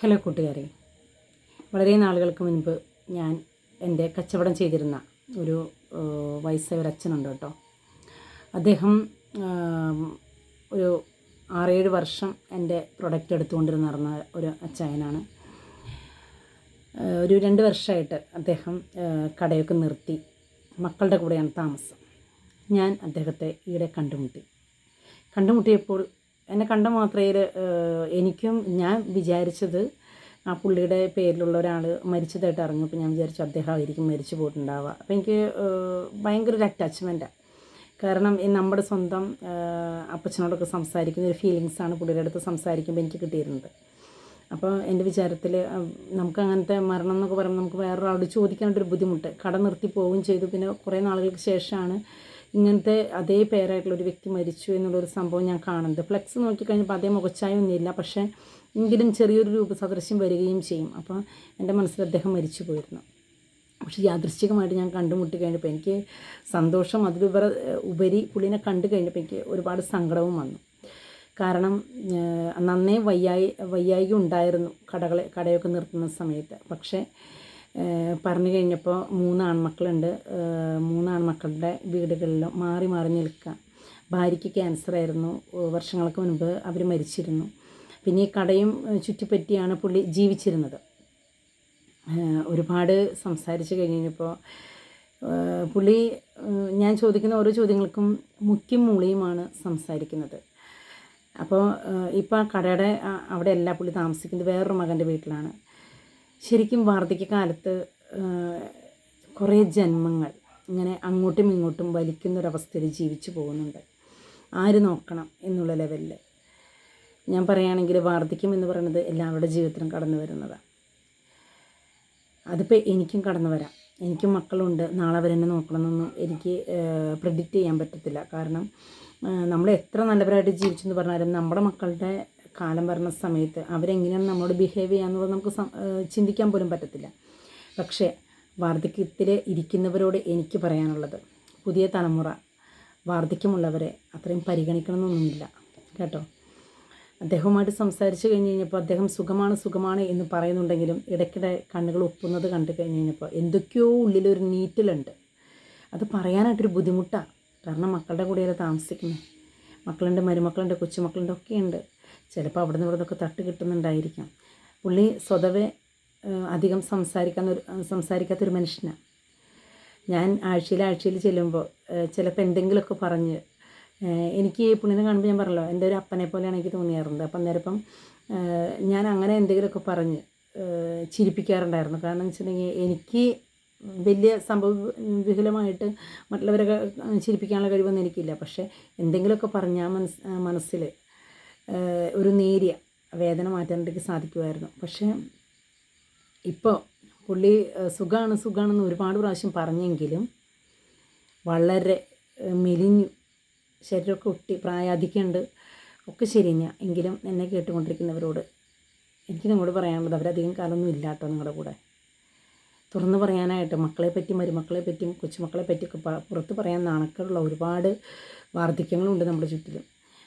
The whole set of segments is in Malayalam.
ഹലോ കൂട്ടുകാരെ. വളരെ നാളുകൾക്ക് മുൻപ് ഞാൻ എന്റെ കച്ചവടം ചെയ്തിരുന്ന ഒരു വയസ്സായ ഒരു അച്ഛനുണ്ട് കേട്ടോ. അദ്ദേഹം ഒരു ആറേഴ് വർഷം എന്റെ പ്രൊഡക്റ്റ് എടുത്തുകൊണ്ടിരുന്ന നടന്ന ഒരു അച്ചായനാണ് ഒരു രണ്ട് വർഷമായിട്ട് അദ്ദേഹം കടയൊക്കെ നിർത്തി. മക്കളുടെ കൂടെയാണ് താമസം. ഞാൻ അദ്ദേഹത്തെ ഈയിടെ കണ്ടുമുട്ടി. കണ്ടുമുട്ടിയപ്പോൾ എന്നെ കണ്ട മാത്രയിൽ എനിക്കും ഞാൻ വിചാരിച്ചത് ആ പുള്ളിയുടെ പേരിലുള്ള ഒരാൾ മരിച്ചതായിട്ട് അറിഞ്ഞപ്പോൾ ഞാൻ വിചാരിച്ചു അദ്ദേഹം ആയിരിക്കും മരിച്ചു പോയിട്ടുണ്ടാവുക. അപ്പോൾ എനിക്ക് ഭയങ്കര ഒരു അറ്റാച്ച്മെന്റാണ് കാരണം ഈ നമ്മുടെ സ്വന്തം അപ്പച്ചനോടൊക്കെ സംസാരിക്കുന്ന ഒരു ഫീലിങ്സാണ് പുള്ളിയുടെ അടുത്ത് സംസാരിക്കുമ്പോൾ എനിക്ക് കിട്ടിയിരുന്നത്. അപ്പോൾ എന്റെ വിചാരത്തിൽ നമുക്ക് അങ്ങനത്തെ മരണം എന്നൊക്കെ പറയുമ്പോൾ നമുക്ക് വേറൊരാളോട് ചോദിക്കാനായിട്ടൊരു ബുദ്ധിമുട്ട്. കട നിർത്തി പോവുകയും ചെയ്തു. പിന്നെ കുറേ നാളുകൾക്ക് ശേഷമാണ് ഇങ്ങനത്തെ അതേ പേരായിട്ടുള്ള ഒരു വ്യക്തി മരിച്ചു എന്നുള്ളൊരു സംഭവം ഞാൻ കാണുന്നത്. ഫ്ലെക്സ് നോക്കിക്കഴിഞ്ഞപ്പോൾ അതേ മുഖച്ചായൊന്നുമില്ല പക്ഷേ എങ്കിലും ചെറിയൊരു രൂപസദൃശ്യം വരികയും ചെയ്യും. അപ്പോൾ എന്റെ മനസ്സിൽ അദ്ദേഹം മരിച്ചു പോയിരുന്നു. പക്ഷേ യാദൃശ്ചികമായിട്ട് ഞാൻ കണ്ടുമുട്ടി കഴിഞ്ഞപ്പോൾ എനിക്ക് സന്തോഷം അതിലുപര ഉപരി പുള്ളിനെ കണ്ടു കഴിഞ്ഞപ്പോൾ എനിക്ക് ഒരുപാട് സങ്കടവും വന്നു. കാരണം നന്നേ വയ്യായി വയ്യായിക ഉണ്ടായിരുന്നു കടകളെ കടയൊക്കെ നിർത്തുന്ന സമയത്ത്. പക്ഷേ പറഞ്ഞു കഴിഞ്ഞപ്പോൾ മൂന്ന് ആൺമക്കളുണ്ട്. മൂന്ന് ആൺമക്കളുടെ വീടുകളിലും മാറി മാറി നിൽക്കുക. ഭാര്യയ്ക്ക് ക്യാൻസർ ആയിരുന്നു. വർഷങ്ങൾക്ക് മുൻപ് അവർ മരിച്ചിരുന്നു. പിന്നെ ഈ കടയും ചുറ്റിപ്പറ്റിയാണ് പുള്ളി ജീവിച്ചിരുന്നത്. ഒരുപാട് സംസാരിച്ച് കഴിഞ്ഞപ്പോൾ പുള്ളി ഞാൻ ചോദിക്കുന്ന ഓരോ ചോദ്യങ്ങൾക്കും മുക്കും മൂളിയുമാണ് സംസാരിക്കുന്നത്. അപ്പോൾ ഇപ്പോൾ ആ കടയുടെ അവിടെയല്ല പുള്ളി താമസിക്കുന്നത്. വേറൊരു മകന്റെ വീട്ടിലാണ്. ശരിക്കും വാർദ്ധക്യകാലത്ത് കുറേ ജന്മങ്ങൾ ഇങ്ങനെ അങ്ങോട്ടും ഇങ്ങോട്ടും വലിക്കുന്നൊരവസ്ഥയിൽ ജീവിച്ചു പോകുന്നുണ്ട്. ആര് നോക്കണം എന്നുള്ള ലെവലിൽ ഞാൻ പറയുകയാണെങ്കിൽ വാർദ്ധക്യം എന്ന് പറയുന്നത് എല്ലാവരുടെ ജീവിതത്തിലും കടന്നു വരുന്നതാണ് അതിപ്പോൾ എനിക്കും കടന്നു വരാം. എനിക്കും മക്കളുണ്ട്. നാളെ അവരെന്നെ നോക്കണമെന്നൊന്നും എനിക്ക് പ്രെഡിക്റ്റ് ചെയ്യാൻ പറ്റത്തില്ല. കാരണം നമ്മൾ എത്ര നല്ലവരായിട്ട് ജീവിച്ചെന്ന് പറഞ്ഞാലും നമ്മുടെ മക്കളുടെ കാലം വരണ സമയത്ത് അവരെങ്ങനെയാണ് നമ്മളോട് ബിഹേവ് ചെയ്യാന്നുള്ളത് നമുക്ക് ചിന്തിക്കാൻ പോലും പറ്റത്തില്ല. പക്ഷേ വാർദ്ധക്യത്തിൽ ഇരിക്കുന്നവരോട് എനിക്ക് പറയാനുള്ളത് പുതിയ തലമുറ വാർദ്ധക്യമുള്ളവരെ അത്രയും പരിഗണിക്കണമെന്നൊന്നുമില്ല. കേട്ടോ? അദ്ദേഹവുമായിട്ട് സംസാരിച്ച് കഴിഞ്ഞ് കഴിഞ്ഞപ്പോൾ അദ്ദേഹം സുഖമാണ് സുഖമാണ് എന്ന് പറയുന്നുണ്ടെങ്കിലും ഇടയ്ക്കിടെ കണ്ണുകൾ ഒപ്പുന്നത് കണ്ടു കഴിഞ്ഞ് കഴിഞ്ഞപ്പോൾ എന്തൊക്കെയോ ഉള്ളിലൊരു നീറ്റലുണ്ട്. അത് പറയാനായിട്ടൊരു ബുദ്ധിമുട്ടാണ് കാരണം മക്കളുടെ കൂടെയല്ലേ താമസിക്കുന്നത് മക്കളുണ്ട് മരുമക്കളുണ്ട് കൊച്ചുമക്കളുണ്ട് ഒക്കെ ഉണ്ട് ചിലപ്പോൾ അവിടെ നിന്ന് ഇവിടെ നിന്നൊക്കെ തട്ട് കിട്ടുന്നുണ്ടായിരിക്കാം. പുള്ളി സ്വതവേ അധികം സംസാരിക്കാൻ സംസാരിക്കാത്തൊരു മനുഷ്യനാണ് ഞാൻ ആഴ്ചയിൽ ആഴ്ചയിൽ ചെല്ലുമ്പോൾ ചിലപ്പോൾ എന്തെങ്കിലുമൊക്കെ പറഞ്ഞ് എനിക്ക് ഈ പുള്ളിനെ കാണുമ്പോൾ ഞാൻ പറഞ്ഞല്ലോ എന്റെ ഒരു അപ്പനെ പോലെയാണ് എനിക്ക് തോന്നിയാറുണ്ട് അപ്പം അന്നേരം ഇപ്പം ഞാൻ അങ്ങനെ എന്തെങ്കിലുമൊക്കെ പറഞ്ഞ് ചിരിപ്പിക്കാറുണ്ടായിരുന്നു. കാരണം എന്ന് വെച്ചിട്ടുണ്ടെങ്കിൽ എനിക്ക് വലിയ സംഭവ വിഹുലമായിട്ട് മറ്റുള്ളവരെ ചിരിപ്പിക്കാനുള്ള കഴിവൊന്നും എനിക്കില്ല. പക്ഷേ എന്തെങ്കിലുമൊക്കെ പറഞ്ഞാൽ മനസ് മനസ്സിൽ ഒരു നേരിയ വേദന മാറ്റാൻ എനിക്ക് സാധിക്കുമായിരുന്നു. പക്ഷേ ഇപ്പോൾ പുള്ളി സുഖമാണ് സുഖമാണെന്ന് ഒരുപാട് പ്രാവശ്യം പറഞ്ഞെങ്കിലും വളരെ മെലിഞ്ഞു. ശരീരമൊക്കെ ഒട്ടി പ്രായാധിക്യമുണ്ട് ഒക്കെ ശരി തന്നെയാണ് എങ്കിലും എന്നെ കേട്ടുകൊണ്ടിരിക്കുന്നവരോട് എനിക്ക് നിങ്ങളോട് പറയാനുള്ളത് അവരധികം കാലമൊന്നും ഇല്ലാട്ടോ നിങ്ങളുടെ കൂടെ. തുറന്നു പറയാനായിട്ട് മക്കളെ പറ്റി മരുമക്കളെ പറ്റിയും കൊച്ചുമക്കളെ പറ്റിയൊക്കെ പുറത്ത് പറയാൻ നാണക്കേടുള്ള ഒരുപാട് വാർദ്ധക്യങ്ങളുണ്ട് നമ്മുടെ ചുറ്റിലും.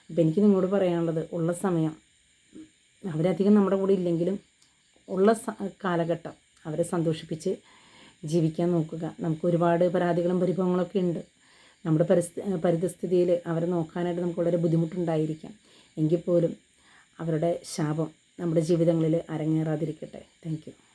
അപ്പോൾ എനിക്ക് നിങ്ങളോട് പറയാനുള്ളത് ഉള്ള സമയം അവരധികം നമ്മുടെ കൂടെ ഇല്ലെങ്കിലും ഉള്ള കാലഘട്ടം അവരെ സന്തോഷിപ്പിച്ച് ജീവിക്കാൻ നോക്കുക. നമുക്ക് ഒരുപാട് പരാതികളും പരിഭവങ്ങളൊക്കെ ഉണ്ട്. നമ്മുടെ പരിസ്ഥി പരിതസ്ഥിതിയിൽ അവരെ നോക്കാനായിട്ട് നമുക്ക് വളരെ ബുദ്ധിമുട്ടുണ്ടായിരിക്കാം. എങ്കിൽ പോലും അവരുടെ ശാപം നമ്മുടെ ജീവിതങ്ങളിൽ അരങ്ങേറാതിരിക്കട്ടെ. താങ്ക്